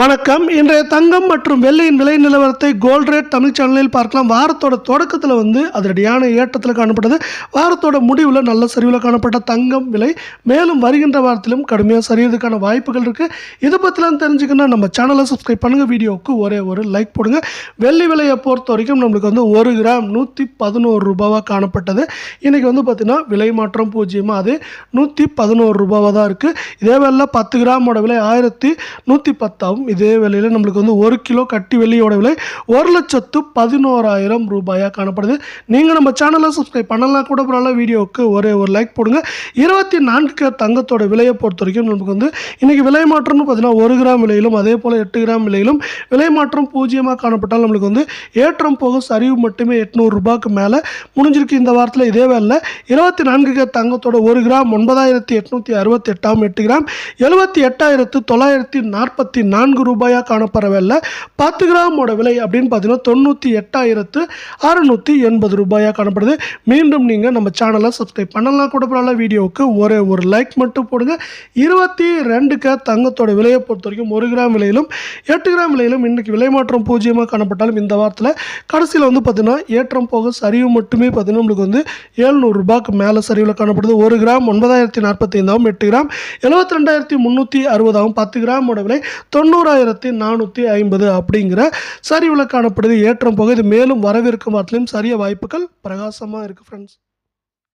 வணக்கம். இன்றைய தங்கம் மற்றும் வெள்ளியின் விலை நிலவரத்தை கோல்ட் ரேட் தமிழ் சேனலில் பார்க்கலாம். வாரத்தோட தொடக்கத்தில் வந்து அதிரடியான ஏற்றத்தில் காணப்பட்டது. வாரத்தோட முடிவில் நல்ல சரிவில் காணப்பட்ட தங்கம் விலை. மேலும் வருகின்ற வாரத்திலும் கடுமையாக சரியதுக்கான வாய்ப்புகள் இருக்குது இதை பற்றிலாம் தெரிஞ்சுக்கணும் நம்ம சேனலை சப்ஸ்கிரைப் பண்ணுங்கள் வீடியோவுக்கு ஒரே ஒரு லைக் போடுங்க. வெள்ளி விலையை பொறுத்த வரைக்கும் நம்மளுக்கு வந்து ஒரு கிராம் நூற்றி பதினோரு ரூபாவாக காணப்பட்டது. இன்றைக்கி வந்து பார்த்திங்கன்னா விலை மாற்றம் பூஜ்ஜியமாக அது நூற்றி பதினோரு ரூபாவாக தான் இருக்குது இதே வேலை பத்து கிராமோட விலை ஆயிரத்தி நூற்றி இதே விலையில் நம்மளுக்கு வந்து ஒரு கிலோ கட்டி வெள்ளியோட விலை ஒரு லட்சத்து பதினோராயிரம் ரூபாயாக காணப்படுது. நீங்கள் நம்ம சேனலை சப்ஸ்கிரைப் பண்ணலாம் கூட பரவாயில்ல வீடியோவுக்கு ஒரே ஒரு லைக் போடுங்க. இருபத்தி நான்கு தங்கத்தோட விலையை பொறுத்த வரைக்கும் நமக்கு வந்து இன்றைக்கி விலை மாற்றம்னு பார்த்தீங்கன்னா ஒரு கிராம் விலையிலும் அதே போல் எட்டு கிராம் விலையிலும் விலை மாற்றம் பூஜ்ஜியமாக காணப்பட்டால் நம்மளுக்கு வந்து ஏற்றம் போக சரிவு மட்டுமே எட்நூறு ரூபாய்க்கு மேலே முடிஞ்சிருக்கு இந்த வாரத்தில். இதே வேலை இருபத்தி நான்கு கே தங்கத்தோட ஒரு கிராம் ஒன்பதாயிரத்தி எட்நூற்றி அறுபத்தி எட்டாம் எட்டு கிராம் எழுபத்தி எட்டாயிரத்து தொள்ளாயிரத்தி நாற்பத்தி நான்கு ரூபாயாக காணப்படுற பத்து கிராமோட விலை அப்படின்னு பார்த்தீங்கன்னா தொண்ணூற்றி எட்டாயிரத்து அறுநூற்றி எண்பது ரூபாயாக காணப்படுது. மீண்டும் நீங்கள் நம்ம சேனலை சப்ஸ்கிரைப் பண்ணலாம் கூட பரவாயில்ல. வீடியோவுக்கு ஒரே ஒரு லைக் மட்டும் போடுங்க. இருபத்தி ரெண்டுக்கு தங்கத்தோட விலையை பொறுத்த வரைக்கும் ஒரு கிராம் விலையிலும் எட்டு கிராம் விலையிலும் இன்றைக்கி விலை மாற்றம் பூஜ்ஜியமாக காணப்பட்டாலும் இந்த வாரத்தில் கடைசியில் வந்து பார்த்தீங்கன்னா ஏற்றம் போக சரிவு மட்டுமே பார்த்தீங்கன்னா நம்மளுக்கு வந்து ஏழ்நூறுபாக்கு மேலே சரிவில் காணப்படுது. ஒரு கிராம் ஒன்பதாயிரத்தி நாற்பத்தைந்தாகவும் எட்டு கிராம் எழுபத்தி ரெண்டாயிரத்தி முந்நூற்றி அறுபதாகவும் பத்து கிராமோட விலை தொண்ணூறாயிரத்தி நானூற்றி ஐம்பது அப்படிங்கிற சரிவில் காணப்படுது ஏற்றம் போக இது மேலும் வரவிருக்கும் வாரத்திலையும் சரிய வாய்ப்புகள் பிரகாசமாக இருக்குது ஃப்ரெண்ட்ஸ்